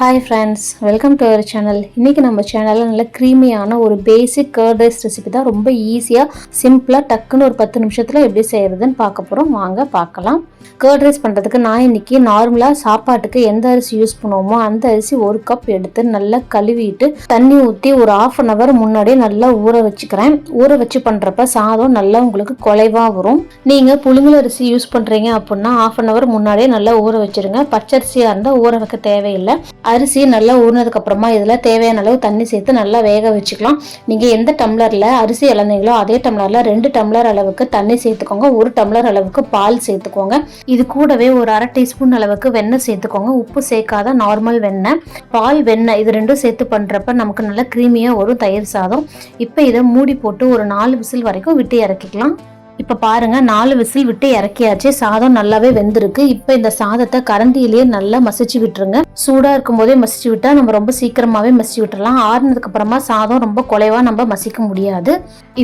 Hi friends welcome to our channel இன்றைக்கி நம்ம சேனலில் நல்ல க்ரீமியான ஒரு பேசிக் கர்ட் ரைஸ் ரெசிபி தான் ரொம்ப ஈஸியாக சிம்பிளாக டக்குன்னு ஒரு பத்து நிமிஷத்தில் எப்படி செய்கிறதுன்னு பார்க்க போகிறோம் வாங்க பார்க்கலாம். கர்ட் ரைஸ் பண்ணுறதுக்கு நான் இன்றைக்கி நார்மலாக சாப்பாட்டுக்கு எந்த அரிசி யூஸ் பண்ணுவோமோ அந்த அரிசி ஒரு கப் எடுத்து நல்லா கழுவிட்டு தண்ணி ஊற்றி ஒரு ஆஃப் அன் ஹவர் முன்னாடியே நல்லா ஊற வச்சுக்கிறேன். ஊற வச்சு பண்ணுறப்ப சாதம் நல்லா உங்களுக்கு குலைவாக வரும். நீங்கள் புழுங்கல் அரிசி யூஸ் பண்ணுறீங்க அப்படின்னா ஆஃப் அன் ஹவர் முன்னாடியே நல்லா ஊற வச்சுருங்க. பச்சரிசியாக இருந்தால் ஊற வைக்க தேவையில்லை. அரிசி நல்லா ஊறினதுக்கு அப்புறமா இதில் தேவையான அளவு தண்ணி சேர்த்து நல்லா வேக வச்சுக்கலாம். நீங்கள் எந்த டம்ளரில் அரிசி இழந்தீங்களோ அதே டம்ளரில் ரெண்டு டம்ளர் அளவுக்கு தண்ணி சேர்த்துக்கோங்க. ஒரு டம்ளர் அளவுக்கு பால் சேர்த்துக்கோங்க. இது கூடவே ஒரு அரை டீஸ்பூன் அளவுக்கு வெண்ணெய் சேர்த்துக்கோங்க. உப்பு சேர்க்காத நார்மல் வெண்ணெய். பால் வெண்ணெய் இது ரெண்டும் சேர்த்து பண்ணுறப்ப நமக்கு நல்லா க்ரீமியாக வரும் தயிர் சாதம். இப்போ இதை மூடி போட்டு ஒரு நாலு விசில் வரைக்கும் விட்டு இறக்கிக்கலாம். இப்போ பாருங்க நாலு விசில் விட்டு இறக்கியாச்சு. சாதம் நல்லாவே வெந்திருக்கு. இப்போ இந்த சாதத்தை கரண்டியிலேயே நல்லா மசிச்சு விட்டுருங்க. சூடாக இருக்கும் போதே மசிச்சு விட்டால் நம்ம ரொம்ப சீக்கிரமாகவே மசிச்சு விட்டுறலாம். ஆறுனதுக்கு அப்புறமா சாதம் ரொம்ப குலைவாக நம்ம மசிக்க முடியாது.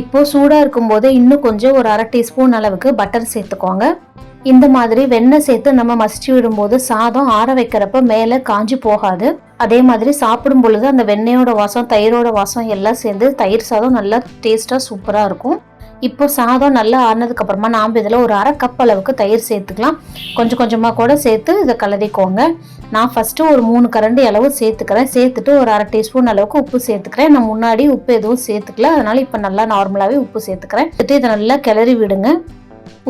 இப்போ சூடாக இருக்கும் போதே இன்னும் கொஞ்சம் ஒரு அரை டீஸ்பூன் அளவுக்கு பட்டர் சேர்த்துக்கோங்க. இந்த மாதிரி வெண்ணெய் சேர்த்து நம்ம மசிச்சு விடும்போது சாதம் ஆற வைக்கிறப்ப மேலே காஞ்சி போகாது. அதே மாதிரி சாப்பிடும் பொழுது அந்த வெண்ணெயோட வாசம் தயிரோட வாசம் எல்லாம் சேர்ந்து தயிர் சாதம் நல்லா டேஸ்ட்டாக சூப்பராக இருக்கும். இப்போ சாதம் நல்லா ஆறினதுக்கு அப்புறமா நாம் இதில் ஒரு அரை கப் அளவுக்கு தயிர் சேர்த்துக்கலாம். கொஞ்சம் கொஞ்சமாக கூட சேர்த்து இதை கலரிக்கோங்க. நான் ஃபஸ்ட்டு ஒரு மூணு கரண்டி அளவு சேர்த்துக்கிறேன். சேர்த்துட்டு ஒரு அரை டீஸ்பூன் அளவுக்கு உப்பு சேர்த்துக்கிறேன். நான் முன்னாடி உப்பு எதுவும் சேர்த்துக்கல. அதனால் இப்போ நல்லா நார்மலாகவே உப்பு சேர்த்துக்கிறேன். சேர்த்து இதை நல்லா கிளறி விடுங்க.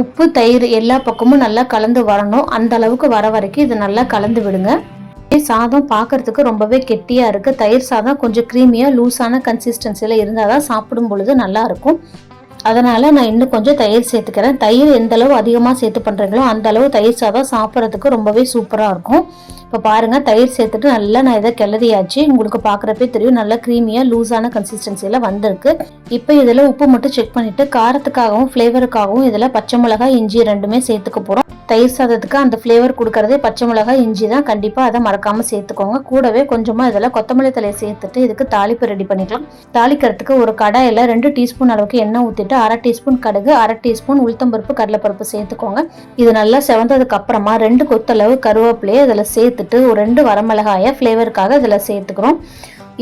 உப்பு தயிர் எல்லா பக்கமும் நல்லா கலந்து வரணும். அந்த அளவுக்கு வர வரைக்கும் இதை நல்லா கலந்து விடுங்க. சாதம் பார்க்கறதுக்கு ரொம்பவே கெட்டியாக இருக்குது தயிர் சாதம் கொஞ்சம் க்ரீமியாக லூஸான கன்சிஸ்டன்சியில் இருந்தால் தான் சாப்பிடும் பொழுது நல்லாயிருக்கும் அதனால் நான் இன்னும் கொஞ்சம் தயிர் சேர்த்துக்கிறேன். தயிர் எந்த அளவு அதிகமாக சேர்த்து பண்ணுறீங்களோ அந்த அளவு தயிர் சாதம் சாப்பிட்றதுக்கு ரொம்பவே சூப்பராக இருக்கும். இப்போ பாருங்கள் தயிர் சேர்த்துட்டு நல்லா நான் இதை கிளறியாச்சு. உங்களுக்கு பார்க்குறப்பே தெரியும் நல்லா க்ரீமியாக லூஸான கன்சிஸ்டன்சியில் வந்திருக்கு. இப்போ இதில் உப்பு மட்டும் செக் பண்ணிவிட்டு காரத்துக்காகவும் ஃப்ளேவருக்காகவும் இதில் பச்சை மிளகாய் இஞ்சி ரெண்டுமே சேர்த்துக்க போகிறோம் தயிர் சாதத்துக்கு அந்த ஃப்ளேவர் கொடுக்கறதே பச்சை மிளகாய் இஞ்சி தான். கண்டிப்பாக அதை மறக்காமல் சேர்த்துக்கோங்க. கூடவே கொஞ்சமாக இதில் கொத்தமல்லி தலையை சேர்த்துட்டு இதுக்கு தாளிப்பு ரெடி பண்ணிக்கலாம். தாளிக்கிறதுக்கு ஒரு கடாயில் ரெண்டு டீஸ்பூன் அளவுக்கு எண்ணெய் ஊற்றிட்டு அரை டீஸ்பூன் கடுகு அரை டீஸ்பூன் உளுத்தம்பருப்பு கடலைப்பருப்பு சேர்த்துக்கோங்க. இது நல்லா செவந்ததுக்கு அப்புறமா ரெண்டு கொத்தளவு கருவேப்பிலையை இதில் சேர்த்துட்டு ஒரு ரெண்டு வரமிளகாயை ஃப்ளேவருக்காக இதில் சேர்த்துக்கிறோம்.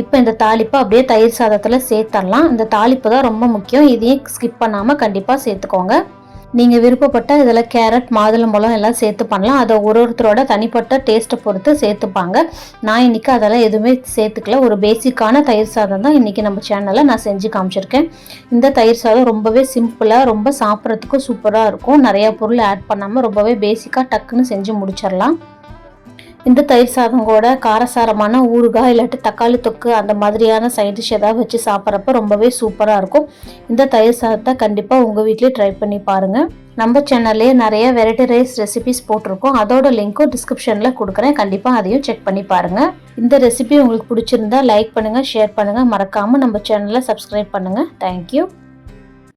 இப்போ இந்த தாளிப்பை அப்படியே தயிர் சாதத்தில் சேர்த்துடலாம் இந்த தாளிப்பு தான் ரொம்ப முக்கியம். இதையும் ஸ்கிப் பண்ணாமல் கண்டிப்பாக சேர்த்துக்கோங்க. நீங்கள் விருப்பப்பட்ட இதில் கேரட் மாதுளம்பழம் எல்லாம் சேர்த்து பண்ணலாம். அதை ஒரு ஒருத்தரோட தனிப்பட்ட டேஸ்ட்டை பொறுத்து சேர்த்துப்பாங்க. நான் இன்றைக்கி அதெல்லாம் எதுவுமே சேர்த்துக்கல. ஒரு பேசிக்கான தயிர் சாதம் தான் இன்றைக்கி நம்ம சேனலில் நான் செஞ்சு காமிச்சிருக்கேன். இந்த தயிர் சாதம் ரொம்பவே சிம்பிளாக ரொம்ப சாப்பிட்றதுக்கும் சூப்பராக இருக்கும். நிறையா பொருள் ஆட் பண்ணாமல் ரொம்பவே பேசிக்காக டக்குன்னு செஞ்சு முடிச்சிடலாம் இந்த தயிர் சாதம் கூட காரசாரமான ஊறுகாய் இல்லாட்டி தக்காளி தொக்கு அந்த மாதிரியான சைட் டிஷ் ஏதாவது வச்சு சாப்பிட்றப்ப ரொம்பவே சூப்பராக இருக்கும். இந்த தயிர் சாதத்தை கண்டிப்பாக உங்கள் வீட்லேயே ட்ரை பண்ணி பாருங்கள் நம்ம சேனல்லே நிறைய வெரைட்டி ரைஸ் ரெசிபிஸ் போட்டிருக்கோம். அதோட லிங்க்கும் டிஸ்கிரிப்ஷனில் கொடுக்குறேன். கண்டிப்பாக அதையும் செக் பண்ணி பாருங்கள் இந்த ரெசிபி உங்களுக்கு பிடிச்சிருந்தா லைக் பண்ணுங்கள் ஷேர் பண்ணுங்கள் மறக்காமல் நம்ம சேனலை சப்ஸ்கிரைப் பண்ணுங்கள் தேங்க்யூ